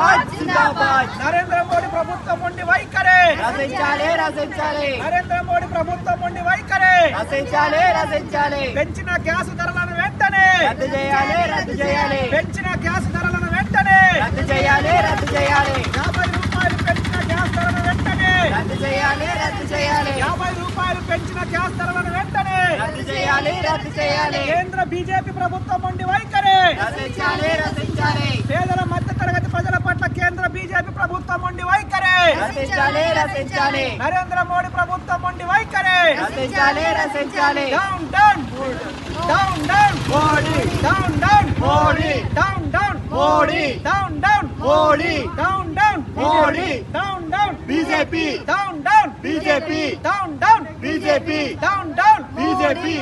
నరేంద్ర మోడీ ప్రభుత్వం ఉండి వైఖరే. రచించాలి రచించాలి నరేంద్ర మోడీ ప్రభుత్వం ఉండి వైఖరే. రచించాలి రచించాలి పెంచిన గ్యాస్ ధరలను వెంటనే. రద్దు చేయాలి రద్దు చేయాలి. పెంచిన గ్యాస్ ధరలను వెంటనే. రద్దు చేయాలి రద్దు చేయాలి. యాభై రూపాయలు పెంచిన గ్యాస్ ధరలను వెంటనే. రద్దు చేయాలి రద్దు చేయాలి. యాభై రూపాయలు పెంచిన గ్యాస్ ధరలను వెంటనే. రద్దు చేయాలి రద్దు చేయాలి. కేంద్ర బీజేపీ ప్రభుత్వం ఉండి వైఖరే. రచించాలి రచించాలి పేదల మధ్య తరగతి ప్రజల పట్ల కేంద్ర బీజేపీ ప్రభుత్వం ఉండి వైఖరే రచించాలి రచించాలి నరేంద్ర మోడీ ప్రభుత్వం ఉండి వైఖరే రచించాలి రచించాలి down down down down Modi down down Modi down down Modi down down Modi down down Modi down down BJP down down BJP down down BJP down down BJP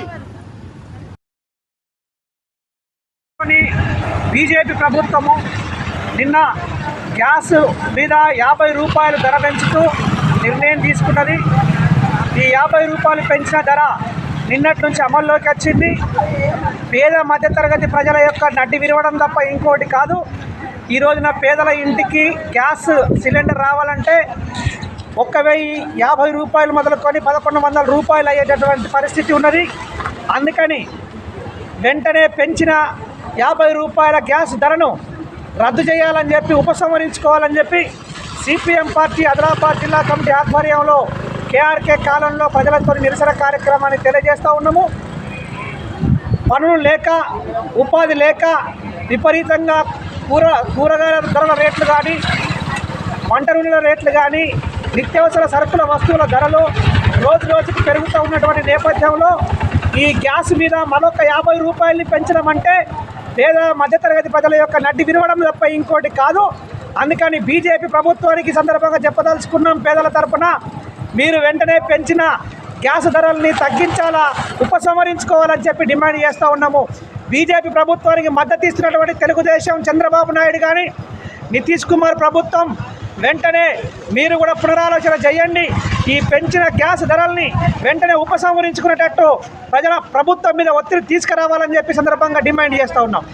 BJP ప్రభుత్వము నిన్న గ్యాస్ మీద యాభై రూపాయలు ధర పెంచుతూ నిర్ణయం తీసుకున్నది. ఈ యాభై రూపాయలు పెంచిన ధర నిన్నటి నుంచి అమల్లోకి వచ్చింది. పేద మధ్యతరగతి ప్రజల యొక్క నడ్డి విరవడం తప్ప ఇంకోటి కాదు. ఈ రోజున పేదల ఇంటికి గ్యాస్ సిలిండర్ రావాలంటే ఒక్క వెయ్యి యాభై రూపాయలు మొదలుకొని పదకొండు వందల రూపాయలు అయ్యేటటువంటి పరిస్థితి ఉన్నది. అందుకని వెంటనే పెంచిన యాభై రూపాయల గ్యాస్ ధరను రద్దు చేయాలని చెప్పి ఉపసంహరించుకోవాలని చెప్పి సిపిఎం పార్టీ ఆదిలాబాద్ జిల్లా కమిటీ ఆధ్వర్యంలో కేఆర్కే కాలంలో ప్రజలతో నిరసన కార్యక్రమాన్ని తెలియజేస్తూ ఉన్నాము. పనులు లేక ఉపాధి లేక విపరీతంగా కూర కూరగాయల ధరల రేట్లు కానీ పంట నూనెల రేట్లు కానీ నిత్యావసర సరుకుల వస్తువుల ధరలు రోజు రోజుకి పెరుగుతూ ఉన్నటువంటి నేపథ్యంలో ఈ గ్యాస్ మీద మరొక యాభై రూపాయలని పెంచడం అంటే పేద మధ్యతరగతి ప్రజల యొక్క నడ్డి విరవడం తప్ప ఇంకోటి కాదు. అందుకని బీజేపీ ప్రభుత్వానికి సందర్భంగా చెప్పదలుచుకున్నాం పేదల తరపున. మీరు వెంటనే పెంచిన గ్యాస్ ధరల్ని తగ్గించాలా ఉపసంహరించుకోవాలని చెప్పి డిమాండ్ చేస్తూ ఉన్నాము. బీజేపీ ప్రభుత్వానికి మద్దతు ఇస్తున్నటువంటి తెలుగుదేశం చంద్రబాబు నాయుడు కానీ నితీష్ కుమార్ ప్రభుత్వం వెంటనే మీరు కూడా పునరాలోచన చేయండి. ఈ పెంచిన గ్యాస్ ధరల్ని వెంటనే ఉపసంహరించుకునేటట్టు ప్రజల ప్రభుత్వం మీద ఒత్తిడి తీసుకురావాలని చెప్పి సందర్భంగా డిమాండ్ చేస్తూ ఉన్నాం.